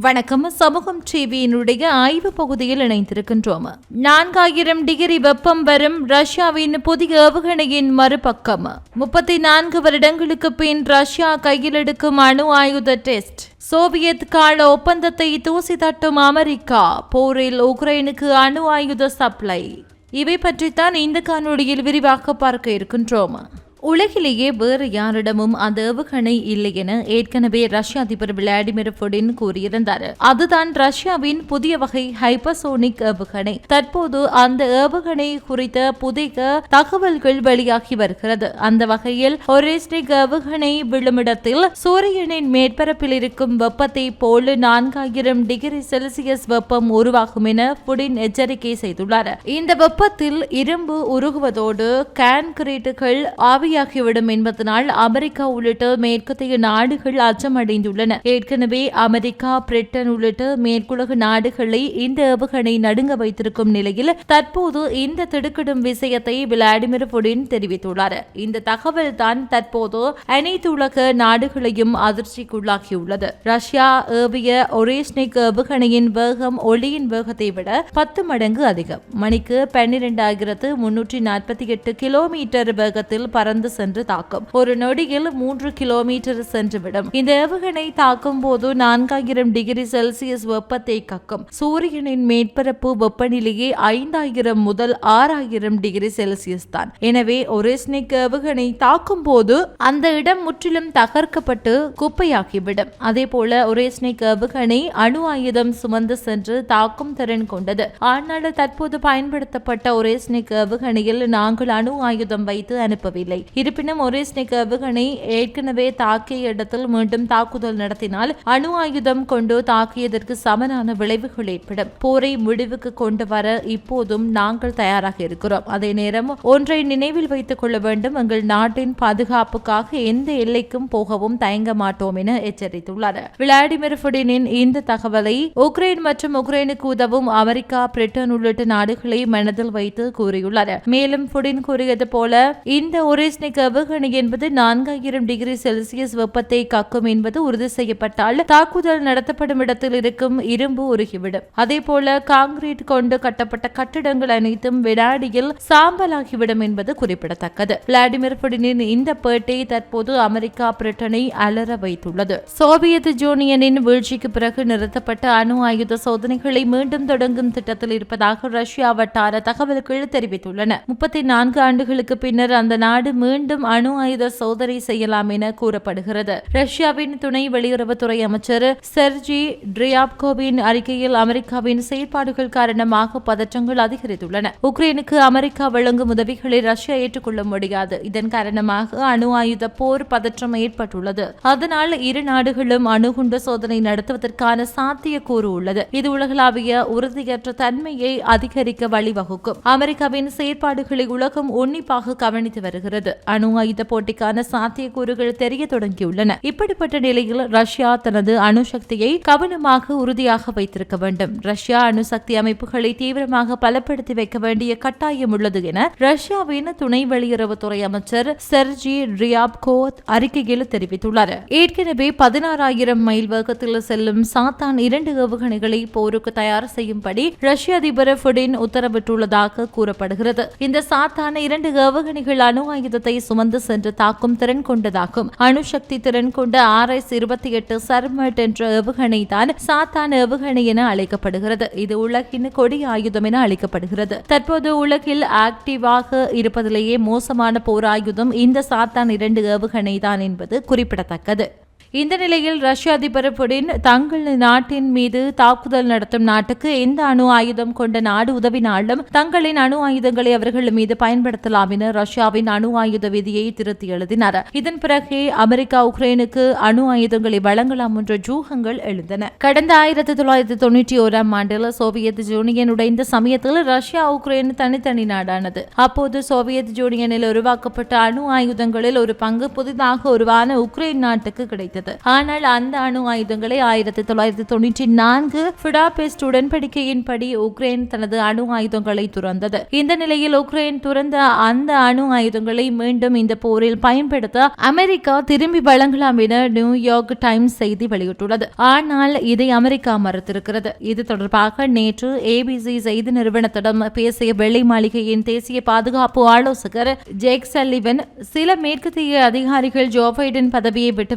வணக்கம். சமூகம் டிவியினுடைய ஆய்வு பகுதியில் இணைந்திருக்கின்றோம். நான்காயிரம் டிகிரி வெப்பம் வரும் ரஷ்யாவின் புதிய ஏவுகணையின் மறுபக்கம். முப்பத்தி நான்கு வருடங்களுக்கு பின் ரஷ்யா கையில் எடுக்கும் அணு ஆயுத டெஸ்ட். சோவியத் கால ஒப்பந்தத்தை தூசி தட்டும் அமெரிக்கா போரில் உக்ரைனுக்கு அணு ஆயுத சப்ளை. இவை பற்றித்தான் இந்த காணொலியில் விரிவாக பார்க்க இருக்கின்றோம். உலகிலேயே வேறு யாரிடமும் அந்த ஏவுகணை இல்லை என ஏற்கனவே ரஷ்ய அதிபர் விளாடிமிர் புடின் கூறியிருந்தார். அதுதான் ரஷ்யாவின் புதிய வகை ஹைப்பர்சோனிக் ஏவுகணை. தற்போது அந்த ஏவுகணை குறித்த புதிய தகவல்கள் வெளியாகி வருகிறது. அந்த வகையில் ஒரேஸ்டிக் ஏவுகணை விழுமிடத்தில் சூரியனின் மேற்பரப்பில் இருக்கும் வெப்பத்தை போல நான்காயிரம் டிகிரி செல்சியஸ் வெப்பம் உருவாகும் என புடின் எச்சரிக்கை செய்துள்ளார். இந்த வெப்பத்தில் இரும்பு உருகுவதோடு கான்கிரீட்டுகள் ஆவி ஆவியாகிவிடும் என்பதனால் அமெரிக்கா உள்ளிட்ட மேற்கத்தைய நாடுகள் அச்சமடைந்துள்ளன. ஏற்கனவே அமெரிக்கா பிரிட்டன் உள்ளிட்ட மேற்குலக நாடுகளை இந்த ஏவுகணை நடுங்க வைத்திருக்கும் நிலையில் தற்போது இந்த திடுக்கிடும் விஷயத்தை விளாடிமிர் புடின் தெரிவித்துள்ளார். இந்த தகவல் தான் தற்போது அனைத்து உலக நாடுகளையும் அதிர்ச்சிக்குள்ளாகியுள்ளது. ரஷ்யா ஏவிய ஒரேஸ்னிக் ஏவுகணையின் வேகம் ஒளியின் வேகத்தை விட பத்து மடங்கு அதிகம். மணிக்கு பன்னிரெண்டாயிரத்து முன்னூற்றி நாற்பத்தி எட்டு கிலோமீட்டர் வேகத்தில் பறந்து சென்று தாக்கும். ஒரு நொடியில் மூன்று கிலோமீட்டர் சென்றுவிடும். இந்த ஏவுகணை தாக்கும் போது நான்காயிரம் டிகிரி செல்சியஸ் வெப்பத்தை கக்கும். சூரியனின் மேற்பரப்பு வெப்பநிலையே ஐந்தாயிரம் முதல் ஆறாயிரம் டிகிரி செல்சியஸ் தான். எனவே ஒரேஸ்னிக் ஏவுகணை தாக்கும் போது அந்த இடம் முற்றிலும் தகர்க்கப்பட்டு குப்பையாகிவிடும். அதே போல ஒரேஸ்னிக் ஏவுகணை அணு ஆயுதம் சுமந்து சென்று தாக்கும் திறன் கொண்டது. ஆனால் தற்போது பயன்படுத்தப்பட்ட ஒரேஸ்னிக் ஏவுகணையில் நாங்கள் அணு ஆயுதம் வைத்து அனுப்பவில்லை. இருப்பினும் ஒரேஸ்னிக் ஏவுகணை ஏற்கனவே தாக்கிய இடத்தில் மீண்டும் தாக்குதல் நடத்தினால் அணு ஆயுதம் கொண்டு தாக்கியதற்கு சமனான விளைவுகள் ஏற்படும். போரை முடிவுக்கு கொண்டு வர இப்போதும் நாங்கள் தயாராக இருக்கிறோம். அதே நேரம் ஒன்றை நினைவில் வைத்துக் கொள்ள வேண்டும். எங்கள் நாட்டின் பாதுகாப்புக்காக எந்த எல்லைக்கும் போகவும் தயங்க மாட்டோம் என எச்சரித்துள்ளார். விளாடிமிர் புடினின் இந்த தகவலை உக்ரைன் மற்றும் உக்ரைனுக்கு உதவும் அமெரிக்கா பிரிட்டன் உள்ளிட்ட நாடுகளை மனதில் வைத்து கூறியுள்ளார். மேலும் புடின் கூறியது போல இந்த ஒரே ஒரேஸ்னிக் ஏவுகணை என்பது நான்காயிரம் டிகிரி செல்சியஸ் வெப்பத்தை கக்கும் என்பது உறுதி செய்யப்பட்டால் தாக்குதல் நடத்தப்படும் இடத்தில் இருக்கும் இரும்பு உருகிவிடும். அதே போல காங்கிரீட் கொண்டு கட்டப்பட்ட கட்டிடங்கள் அனைத்தும் வினாடியில் சாம்பலாகிவிடும் என்பது குறிப்பிடத்தக்கது. விளாடிமிர் புடினின் இந்த பேட்டை தற்போது அமெரிக்கா பிரிட்டனை அலற வைத்துள்ளது. சோவியத் யூனியனின் வீழ்ச்சிக்கு பிறகு நிறுத்தப்பட்ட அணு ஆயுத சோதனைகளை மீண்டும் தொடங்கும் திட்டத்தில் இருப்பதாக ரஷ்யா வட்டார தகவல்கள் தெரிவித்துள்ளன. முப்பத்தி நான்கு ஆண்டுகளுக்கு பின்னர் அந்த நாடு மீண்டும் அணு ஆயுத சோதனை செய்யலாம் என கூறப்படுகிறது. ரஷ்யாவின் துணை வெளியுறவுத்துறை அமைச்சர் செர்ஜி ட்ரியாப்கோவின் அறிக்கையில் அமெரிக்காவின் செயற்பாடுகள் காரணமாக பதற்றங்கள் அதிகரித்துள்ளன. உக்ரைனுக்கு அமெரிக்கா வழங்கும் உதவிகளை ரஷ்யா ஏற்றுக்கொள்ள முடியாது. இதன் காரணமாக அணு ஆயுத போர் பதற்றம் ஏற்பட்டுள்ளது. அதனால் இரு நாடுகளும் அணுகுண்டு சோதனை நடத்துவதற்கான சாத்தியக்கூறு உள்ளது. இது உலகளாவிய உறுதியற்ற தன்மையை அதிகரிக்க வழிவகுக்கும். அமெரிக்காவின் செயற்பாடுகளை உலகம் உன்னிப்பாக கவனித்து வருகிறது. அணு ஆயுத போட்டிக்கான சாத்தியக்கூறுகள் தெரிய தொடங்கியுள்ளன. இப்படிப்பட்ட நிலையில் ரஷ்யா தனது அணுசக்தியை கவனமாக உறுதியாக வைத்திருக்க வேண்டும். ரஷ்யா அணுசக்தி அமைப்புகளை தீவிரமாக பலப்படுத்தி வைக்க வேண்டிய கட்டாயம் உள்ளது என ரஷ்யாவின் துணை வெளியுறவுத்துறை அமைச்சர் செர்ஜி ரியாப்கோ அறிக்கையில் தெரிவித்துள்ளார். ஏற்கனவே பதினாறாயிரம் மைல் வேகத்தில் செல்லும் சாத்தான் இரண்டு ஏவுகணைகளை போருக்கு தயார் செய்யும்படி ரஷ்ய அதிபர் புடின் உத்தரவிட்டுள்ளதாக கூறப்படுகிறது. இந்த சாத்தான இரண்டு ஏவுகணைகள் அணு ஆயுதத்தை சுமந்து சென்று தாக்கும் திறன் கொண்டதாகும். அணுசக்தி திறன் கொண்ட ஆர் எஸ் இருபத்தி எட்டு சர்மட் என்ற ஏவுகணை தான் சாத்தான் ஏவுகணை என அழைக்கப்படுகிறது. இது உலகின் கொடி ஆயுதம் என அழைக்கப்படுகிறது. தற்போது உலகில் ஆக்டிவாக இருப்பதிலேயே மோசமான போர் ஆயுதம் இந்த சாத்தான் இரண்டு ஏவுகணை தான் என்பது குறிப்பிடத்தக்கது. இந்த நிலையில் ரஷ்ய அதிபர் புடின் தங்கள் நாட்டின் மீது தாக்குதல் நடத்தும் நாட்டுக்கு எந்த அணு ஆயுதம் கொண்ட நாடு உதவினாலும் தங்களின் அணு ஆயுதங்களை அவர்கள் மீது பயன்படுத்தலாம் என ரஷ்யாவின் அணு ஆயுத விதியை திருத்தி எழுதினார். இதன் பிறகே அமெரிக்கா உக்ரைனுக்கு அணு ஆயுதங்களை வழங்கலாம் என்ற ஜூகங்கள் எழுந்தன. கடந்த ஆயிரத்தி தொள்ளாயிரத்தி தொண்ணூற்றி ஓராம் ஆண்டில் சோவியத் யூனியன் உடைந்த சமயத்தில் ரஷ்யா உக்ரைன் தனித்தனி நாடானது. அப்போது சோவியத் யூனியனில் உருவாக்கப்பட்ட அணு ஆயுதங்களில் ஒரு பங்கு புதிதாக உருவான உக்ரைன் நாட்டுக்கு கிடைத்தது. கிடைத்தது ஆனால் அந்த அணு ஆயுதங்களை ஆயிரத்தி தொள்ளாயிரத்தி தொண்ணூற்றி நான்கு புடாபெஸ்ட் உடன்படிக்கையின்படி உக்ரைன் தனது அணு ஆயுதங்களை துறந்தது. இந்த நிலையில் உக்ரைன் துறந்த அந்த அணு ஆயுதங்களை மீண்டும் இந்த போரில் பயன்படுத்த அமெரிக்கா திரும்பி வழங்கலாம் என நியூயார்க் டைம்ஸ் செய்தி வெளியிட்டுள்ளது. ஆனால் இதை அமெரிக்கா மறுத்திருக்கிறது. இது தொடர்பாக நேற்று ஏபிசி செய்தி நிறுவனத்திடம் பேசிய வெள்ளை மாளிகையின் தேசிய பாதுகாப்பு ஆலோசகர் ஜேக் சல்லிவன் சில மேற்கத்திய அதிகாரிகள் ஜோ பைடன் பதவியை விட்டு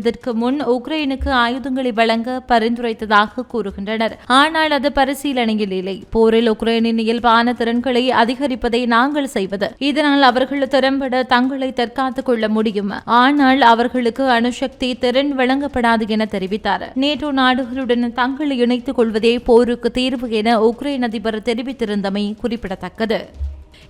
வெளியேறுவதற்கு முன் உக்ரைனுக்கு ஆயுதங்களை வழங்க பரிந்துரைத்ததாக கூறுகின்றனர். ஆனால் அது பரிசீலனையில் இல்லை. போரில் உக்ரைனின் இயல்பான திறன்களை அதிகரிப்பதை நாங்கள் செய்வது. இதனால் அவர்கள் திறம்பட தங்களை தற்காத்துக் கொள்ள முடியும். ஆனால் அவர்களுக்கு அணுசக்தி திறன் வழங்கப்படாது என தெரிவித்தார். நேட்டோ நாடுகளுடன் தங்களை இணைத்துக் கொள்வதே போருக்கு தீர்வு என உக்ரைன் அதிபர் தெரிவித்திருந்தமை குறிப்பிடத்தக்கது.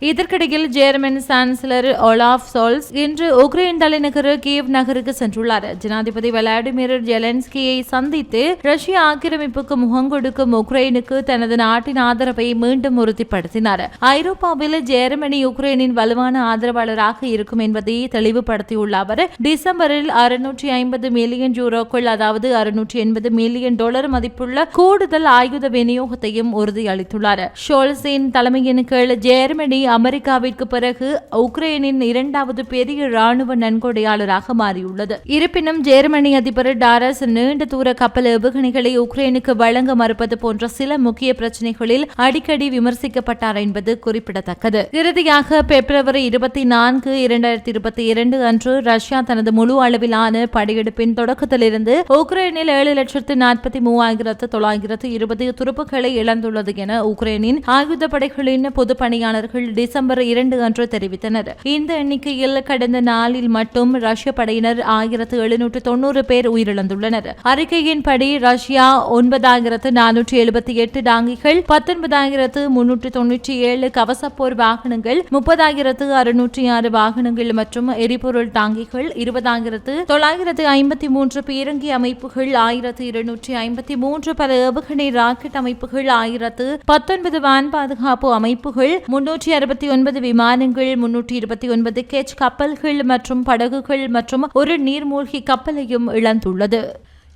இதற்கிடையில் ஜெர்மன் சான்சலர் ஒலாஃப் சோல்ஸ் இன்று உக்ரைன் தலைநகர் கீவ் நகருக்கு சென்றுள்ளார். ஜனாதிபதி விளாடிமிர் ஜெலன்ஸ்கியை சந்தித்து ரஷ்ய ஆக்கிரமிப்புக்கு முகங்கொடுக்கும் உக்ரைனுக்கு தனது நாட்டின் ஆதரவை மீண்டும் உறுதிப்படுத்தினார். ஐரோப்பாவில் ஜெர்மனி உக்ரைனின் வலுவான ஆதரவாளராக இருக்கும் என்பதை தெளிவுபடுத்தியுள்ள அவர் டிசம்பரில் அறுநூற்றி ஐம்பது மில்லியன் யூரோக்கள் அதாவது அறுநூற்றி எண்பது மில்லியன் டாலர் மதிப்புள்ள கூடுதல் ஆயுத விநியோகத்தையும் உறுதியளித்துள்ளார். ஷோல்ஸின் தலைமையின் கீழ் ஜெர்மனி அமெரிக்காவிற்கு பிறகு உக்ரைனின் இரண்டாவது பெரிய ராணுவ நன்கொடையாளராக மாறியுள்ளது. இருப்பினும் ஜெர்மனி அதிபர் டாரஸ் நீண்ட தூர கப்பல் ஏவுகணைகளை உக்ரைனுக்கு வழங்க மறுப்பது போன்ற சில முக்கிய பிரச்சனைகளில் அடிக்கடி விமர்சிக்கப்பட்டார் என்பது குறிப்பிடத்தக்கது. இறுதியாக பிப்ரவரி இருபத்தி நான்கு இரண்டாயிரத்தி இருபத்தி இரண்டு அன்று ரஷ்யா தனது முழு அளவிலான படையெடுப்பின் தொடக்கத்திலிருந்து உக்ரைனில் ஏழு லட்சத்து நாற்பத்தி மூவாயிரத்து தொள்ளாயிரத்து இருபது துருப்புக்களை இழந்துள்ளது என உக்ரைனின் ஆயுத படைகளின் பொது பணியாளர்கள் டிசம்பர் இரண்டு அன்று தெரிவித்தனர். இந்த எண்ணிக்கையில் கடந்த நாளில் மட்டும் ரஷ்ய படையினர் ஆயிரத்து எழுநூற்று தொன்னூறு பேர் உயிரிழந்துள்ளனர். அறிக்கையின்படி ரஷ்யா ஒன்பதாயிரத்து நானூற்றி எழுபத்தி எட்டு டாங்கிகள் பத்தொன்பதாயிரத்து முன்னூற்று தொன்னூற்றி ஏழு கவசப்போர் வாகனங்கள் முப்பதாயிரத்து அறுநூற்றி ஆறு வாகனங்கள் மற்றும் எரிபொருள் டாங்கிகள் இருபதாயிரத்து தொள்ளாயிரத்து ஐம்பத்தி மூன்று பீரங்கி அமைப்புகள் ஆயிரத்து இருநூற்றி ஐம்பத்தி மூன்று பல ஏவுகணை ராக்கெட் அமைப்புகள் ஆயிரத்து பத்தொன்பது வான் பாதுகாப்பு அமைப்புகள் முன்னூற்றி அறுபது இருபத்தி ஒன்பது விமானங்கள் முன்னூற்றி இருபத்தி ஒன்பது கேச் கப்பல்கள் மற்றும் படகுகள் மற்றும் ஒரு நீர்மூழ்கி கப்பலையும் இழந்துள்ளது.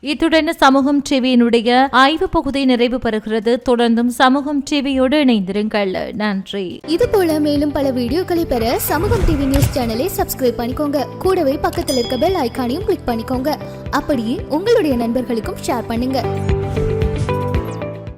இத்துடன் சமூகம் டிவியினுடைய ஆய்வு பகுதி நிறைவு பெறுகிறது. தொடர்ந்தும் சமூகம் டிவியோடு இணைந்திருங்கள். நன்றி. இது போல மேலும் பல வீடியோக்களை பெற சமூகம் டிவி நியூஸ் சேனலை சப்ஸ்கிரைப் பண்ணிக்கோங்க. கூடவே பக்கத்தில் இருக்க பெல் ஐக்கானையும் கிளிக் பண்ணிக்கோங்க. அப்படியே உங்களுடைய நண்பர்களுக்கும் ஷேர் பண்ணுங்க.